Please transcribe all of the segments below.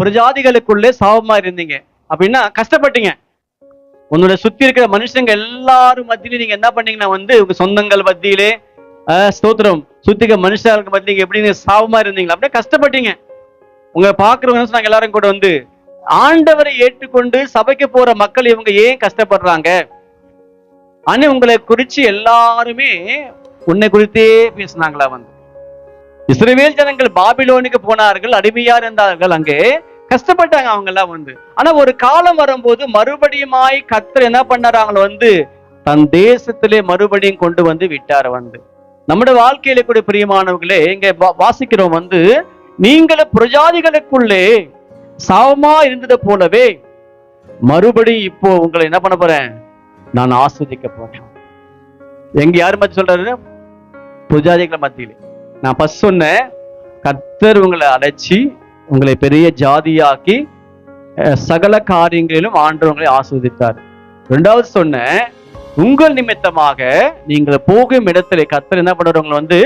பிரஜாதிகளுக்குள்ளே சாபமா இருந்தீங்க. அப்படின்னா கஷ்டப்பட்டீங்க. உன்னோட சுத்தி இருக்கிற மனுஷங்க எல்லாரும் மத்தியிலும் நீங்க என்ன பண்ணீங்கன்னா வந்து உங்க சொந்தங்கள் மத்தியிலே ஸ்தோத்திரம். சுத்திக்க மனுஷர்களுக்கு மத்தியில நீங்க எப்படி நீங்க சாபமா இருந்தீங்களா? அப்படியே கஷ்டப்பட்டீங்க. உங்க பாக்குறவங்க சொன்னாங்க? எல்லாரும் கூட வந்து ஆண்டவரை ஏற்றுக்கொண்டு சபைக்கு போற மக்கள் இவங்க ஏன் கஷ்டப்படுறாங்க? ஆனா உங்களை குறிச்சு எல்லாருமே உன்னை குறித்தே பேசினாங்களா வந்து? இஸ்ரேவேல் ஜனங்கள் பாபிலோனுக்கு போனார்கள் அடிமையா இருந்தார்கள் அங்கே கஷ்டப்பட்டாங்க அவங்க எல்லாம் வந்து. ஆனா ஒரு காலம் வரும்போது மறுபடியுமாய் கத்தர் என்ன பண்ணாராங்களோ வந்து தன் தேசத்திலே மறுபடியும் கொண்டு வந்து விட்டார் வந்து. நம்முடைய வாழ்க்கையில கூட பிரியமானவர்களே இங்க வா- வாசிக்கிறோம் வந்து நீங்களும் பிரஜாதிகளுக்குள்ளே சாவமா இருந்தது போலவே மறுபடியும் இப்போ உங்களை என்ன பண்ண போறேன்? நான் ஆஸ்வதிக்க போறேன். எங்க யாரு மத்தி சொல்றாரு? புஜாதிகளை மத்தியிலே. நான் ஃபர்ஸ்ட் சொன்னேன் கர்த்தர் உங்களை அழைச்சி உங்களை பெரிய ஜாதியாக்கி அஹ், சகல காரியங்களிலும் ஆண்டவங்களை ஆஸ்வதித்தார் ரெண்டாவது சொன்னேன் உங்கள் நிமித்தமாக நீங்கள் போகும் இடத்துல கத்தர் என்ன பண்ணுறவங்களை வந்து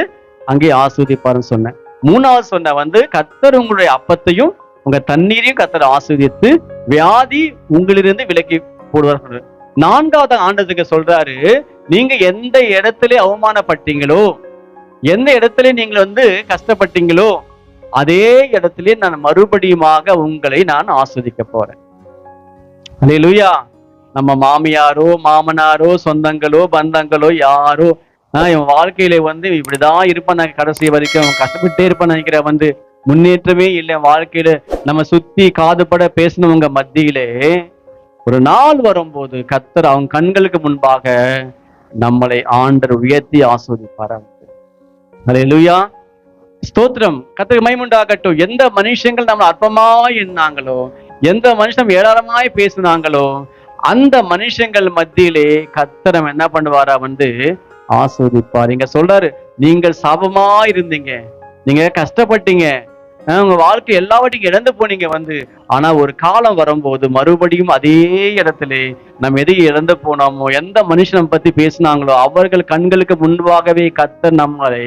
அங்கே ஆஸ்வதிப்பாருன்னு சொன்னேன். மூணாவது சொன்ன வந்து கத்தர் உங்களுடைய அப்பத்தையும் உங்க தண்ணீரையும் கத்தர் ஆஸ்வதித்து வியாதி உங்களிலிருந்து விலக்கி போடுவார் நான்காவது ஆண்டதுக்கு சொல்றாரு நீங்க எந்த இடத்துல அவமானப்பட்டீங்களோ எந்த இடத்துல நீங்கள் வந்து கஷ்டப்பட்டீங்களோ அதே இடத்துல நான் மறுபடியுமாக உங்களை நான் ஆஸ்வதிக்க போறேன். அல்லேலூயா நம்ம மாமியாரோ மாமனாரோ சொந்தங்களோ பந்தங்களோ யாரோ ஆஹ் இவன் வாழ்க்கையில வந்து இப்படிதான் இருப்பான். நான் கடைசி வரைக்கும் அவன் கஷ்டப்பட்டே இருப்பான்னு நினைக்கிறேன். வந்து முன்னேற்றமே இல்லை. வாழ்க்கையில நம்ம சுத்தி காதுபட பேசினவங்க மத்தியிலே ஒரு நாள் வரும்போது கத்தர் அவங்க கண்களுக்கு முன்பாக நம்மளை ஆண்டர் உயர்த்தி ஆஸ்வதிப்பார் அல்லேலூயா ஸ்தோத்திரம். கத்தருக்கு மைமுண்டாகட்டும் எந்த மனுஷங்கள் நம்ம அற்பமாய் எண்ணாங்களோ எந்த மனுஷன் ஏராளமாய் பேசினாங்களோ அந்த மனுஷங்கள் மத்தியிலே கத்திரம் என்ன பண்ணுவாரா வந்து ஆஸ்வதிப்பார். இங்க சொல்றாரு நீங்கள் சாபமா இருந்தீங்க நீங்க கஷ்டப்பட்டீங்க. உங்க வாழ்க்கை எல்லாவற்றையும் இழந்து போனீங்க வந்து ஆனா ஒரு காலம் வரும்போது மறுபடியும் அதே இடத்துல நம்ம எதை இழந்து போனோமோ எந்த மனுஷனை பத்தி பேசினாங்களோ அவர்கள் கண்களுக்கு முன்பாகவே கத்த நம்மளை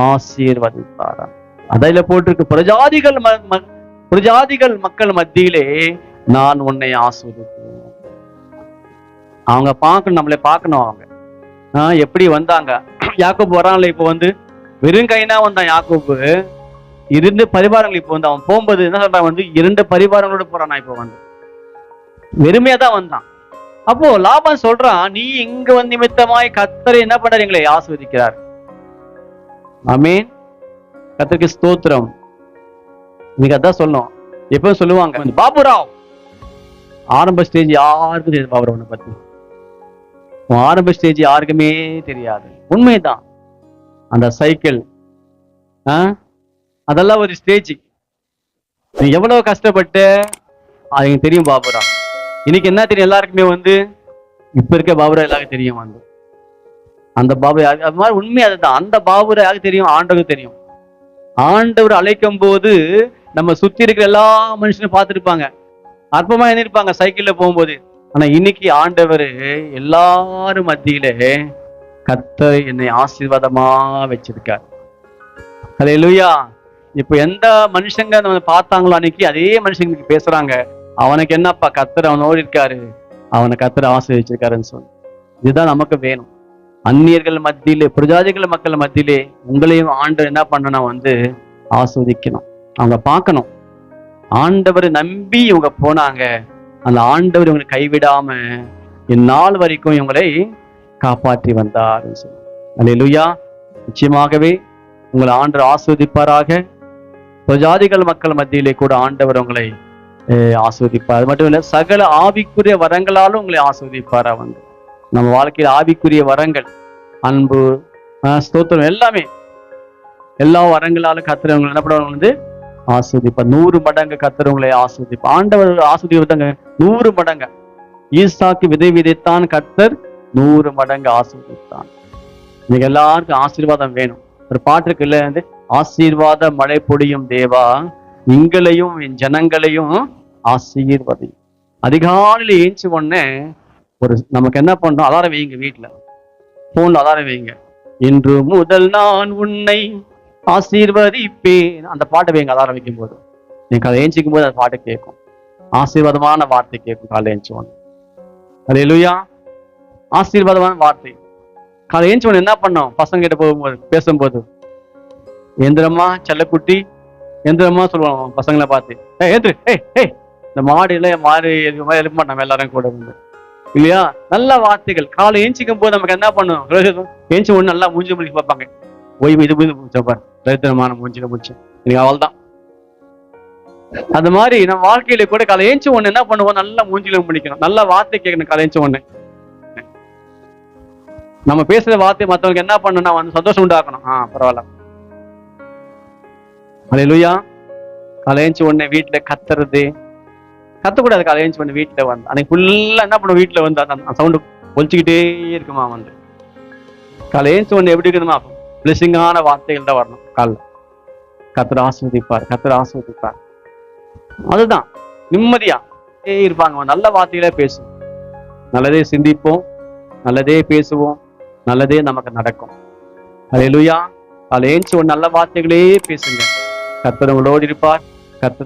ஆசீர்வதித்தாராம் அதில் போட்டிருக்கு பிரஜாதிகள் ம- ம- பிரஜாதிகள் மக்கள் மத்தியிலே நான் உன்னை ஆஸ்வதிப்பேன் அவங்க பார்க்கணும் நம்மளை பார்க்கணும் அவங்க. ஆஹ் எப்படி வந்தாங்க? யாக்கோபு வரான்ல இப்போ வந்து வெறும் கைனா வந்தான் யாக்கோப்பு இரண்டு பரிவாரங்கள் இப்போ வந்து அவன் போகும்போது என்ன சொல்றான் வந்து இரண்டு பரிவாரங்களோட போறான் இப்போ வந்து. வெறுமையா தான் வந்தான். அப்போ லாபம் சொல்றான் நீ இங்க வந்து நிமித்தமாய் கத்தரை என்ன பண்றாரு? எங்களை ஆஸ்வதிக்கிறார் அமீன் கத்தருக்கு ஸ்தோத்திரம். நீங்க அதான் சொல்லணும். எப்பவும் சொல்லுவாங்க பாபுராவ் ஆரம்ப ஸ்டேஜ் யாருக்கும் தெரியாது பாபுராவனை பத்தி. ஆரம்ப ஸ்டேஜ் யாருக்குமே தெரியாது. உண்மைதான். அந்த சைக்கிள் ஆஹ் அதெல்லாம் ஒரு ஸ்டேஜ் நீ எவ்வளவு கஷ்டப்பட்டு அது எனக்கு தெரியும் பாபுரா. இன்னைக்கு என்ன தெரியும்? எல்லாருக்குமே வந்து இப்ப இருக்க பாபுரா எல்லாருக்கும் தெரியும் வந்து. அந்த பாபு அது மாதிரி உண்மை அதுதான். அந்த பாபுரா யாருக்கு தெரியும்? ஆண்டவருக்கு தெரியும். ஆண்டவர் அழைக்கும் போது நம்ம சுத்தி இருக்கிற எல்லா மனுஷனும் பார்த்துருப்பாங்க. அற்பமா எழுந்திருப்பாங்க சைக்கிள்ல போகும்போது. ஆனா இன்னைக்கு ஆண்டவர் எல்லாரும் மத்தியில கத்த என்னை ஆசீர்வாதமா வச்சிருக்கார். அது ஹalleluya இப்போ எந்த மனுஷங்க நம்ம பார்த்தாங்களோ அன்னைக்கு அதே மனுஷங்களுக்கு பேசுறாங்க. அவனுக்கு என்னப்பா கத்தரு அவன் ஓடி இருக்காரு. அவனை கத்தர் ஆசீர்வச்சிருக்காருன்னு சொல்லி இதுதான் நமக்கு வேணும். அந்நியர்கள் மத்தியிலே பிரஜாதிகள் மக்கள் மத்தியிலே உங்களையும் ஆண்டவர் என்ன பண்ணணும்? வந்து ஆஸ்வதிக்கணும். அவங்க பார்க்கணும். ஆண்டவரை நம்பி இவங்க போனாங்க. அந்த ஆண்டவர் இவங்களை கைவிடாம இந்நாள் வரைக்கும் இவங்களை காப்பாற்றி வந்தார் சொல்லி அல்லேலூயா. நிச்சயமாகவே உங்களை ஆண்டு ஆஸ்வதிப்பாராக. ஜாதிகள் மக்கள் மத்தியிலே கூட ஆண்டவர் உங்களை ஆஸ்வதிப்பார். அது மட்டும் இல்ல சகல ஆவிக்குரிய வரங்களாலும் உங்களை ஆஸ்வதிப்பார் அவங்க. நம்ம வாழ்க்கையில் ஆவிக்குரிய வரங்கள் அன்பு ஆஹ், ஸ்தோத்திரம் எல்லாமே எல்லா வரங்களாலும் கத்துறவங்களை என்ன பண்ணுவாங்க வந்து ஆஸ்வதிப்பார். நூறு மடங்கு கத்துறவங்களை ஆஸ்வதிப்பார். ஆண்டவர் ஆஸ்வதிப்பாங்க நூறு மடங்கு. ஈசாக்கு விதை விதைத்தான் கத்தர் நூறு மடங்கு ஆஸ்வதித்தான். இன்னைக்கு எல்லாருக்கும் ஆசீர்வாதம் வேணும். ஒரு பாட்டு இருக்குல்ல வந்து ஆசீர்வாத மழை பொடியும் தேவா. எங்களையும் என் ஜனங்களையும் ஆசீர்வதி. அதிகாலையில் ஏஞ்சி உடனே ஒரு நமக்கு என்ன பண்றோம்? அலாரம் வைங்க வீட்டுல போன்ல அலாரம் வைங்க இன்று முதல் நான் உன்னை ஆசீர்வதிப்பேன். அந்த பாட்டை வைங்க அலாரம் வைக்கும் போது நீங்க அதை ஏஞ்சிக்கும் போது அந்த பாட்டு கேட்கும். ஆசீர்வாதமான வார்த்தை கேட்கும் காலை ஏஞ்சி ஒன்று அது எழுயா ஆசீர்வாதமான வார்த்தை. காலை ஏஞ்சி ஒன்று என்ன பண்ணோம்? பசங்க கிட்ட போகும்போது பேசும்போது. எந்திரமா செல்லக்குட்டி எந்திரமா சொல்லுவாங்க பசங்களை பார்த்து. ஏ ஏத்து இந்த மாடு இல்லை மாடு எதுக்கு மாதிரி எழுப்ப நம்ம எல்லாரும் கூட வந்து இல்லையா? நல்ல வார்த்தைகள். காலை ஏஞ்சிக்கும் போது நமக்கு என்ன பண்ணுவோம் ஏஞ்சி ஒன்று நல்லா மூஞ்சி முடிச்சு பார்ப்பாங்க. ஓய்வு இது போய் முடிச்ச பாரு. தரித்திரமான மூஞ்சில முடிச்சு எனக்கு அவள் தான் அந்த மாதிரி நம்ம வாழ்க்கையில கூட காலை ஏஞ்சி ஒண்ணு என்ன பண்ணுவோம்? நல்லா மூஞ்சில முடிக்கணும். நல்ல வார்த்தை கேட்கணும் காலை ஏஞ்சி ஒண்ணு. நம்ம பேசுற வார்த்தை மத்தவங்களுக்கு என்ன பண்ணணும்னா வந்து சந்தோஷம் உண்டாக்கணும். ஆ பரவாயில்ல. அலையிலுயா கலையஞ்சு உடனே வீட்டுல கத்துறது. கத்தக்கூடாது கலையஞ்சு உடனே வீட்டுல வந்து. அன்னைக்கு ஃபுல்லா என்ன பண்ணும் வீட்டுல வந்து அந்த சவுண்டு ஒழிச்சுக்கிட்டே இருக்குமா வந்து. கலையஞ்சு உடனே எப்படி இருக்குதுமா? பிளஸிங்கான வார்த்தைகள் தான் வரணும். கால கத்தர் ஆஸ்வதிப்பார் கத்தர் ஆஸ்வதிப்பார் அதுதான். நிம்மதியா. இருப்பாங்க. நல்ல வார்த்தைகளே பேசும். நல்லதே சிந்திப்போம். நல்லதே பேசுவோம். நல்லதே நமக்கு நடக்கும். அலையிலுயா அதில் ஏஞ்சி ஒரு நல்ல வார்த்தைகளே பேசுங்க. கத்தர் உங்களோடு இருப்பார். கத்த